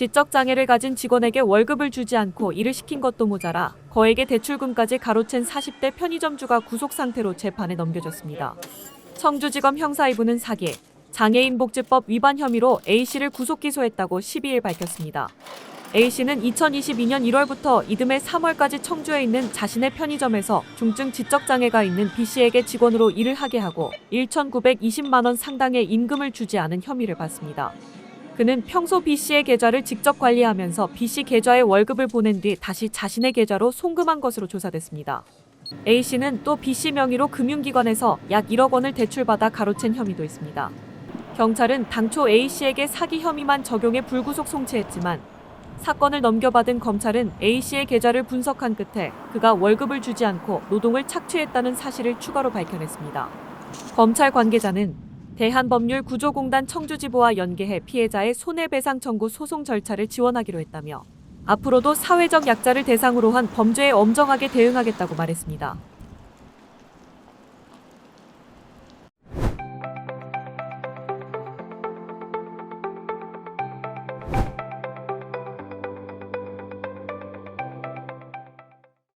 지적 장애를 가진 직원에게 월급을 주지 않고 일을 시킨 것도 모자라 거액의 대출금까지 가로챈 40대 편의점주가 구속 상태로 재판에 넘겨졌습니다. 청주지검 형사 2부는 사기, 장애인 복지법 위반 혐의로 A씨를 구속 기소했다고 12일 밝혔습니다. A씨는 2022년 1월부터 이듬해 3월까지 청주에 있는 자신의 편의점에서 중증 지적 장애가 있는 B씨에게 직원으로 일을 하게 하고 1,920만 원 상당의 임금을 주지 않은 혐의를 받습니다. 그는 평소 B씨의 계좌를 직접 관리하면서 B씨 계좌에 월급을 보낸 뒤 다시 자신의 계좌로 송금한 것으로 조사됐습니다. A씨는 또 B씨 명의로 금융기관에서 약 1억 원을 대출받아 가로챈 혐의도 있습니다. 경찰은 당초 A씨에게 사기 혐의만 적용해 불구속 송치했지만 사건을 넘겨받은 검찰은 A씨의 계좌를 분석한 끝에 그가 월급을 주지 않고 노동을 착취했다는 사실을 추가로 밝혀냈습니다. 검찰 관계자는 대한법률구조공단 청주지부와 연계해 피해자의 손해배상 청구 소송 절차를 지원하기로 했다며 앞으로도 사회적 약자를 대상으로 한 범죄에 엄정하게 대응하겠다고 말했습니다.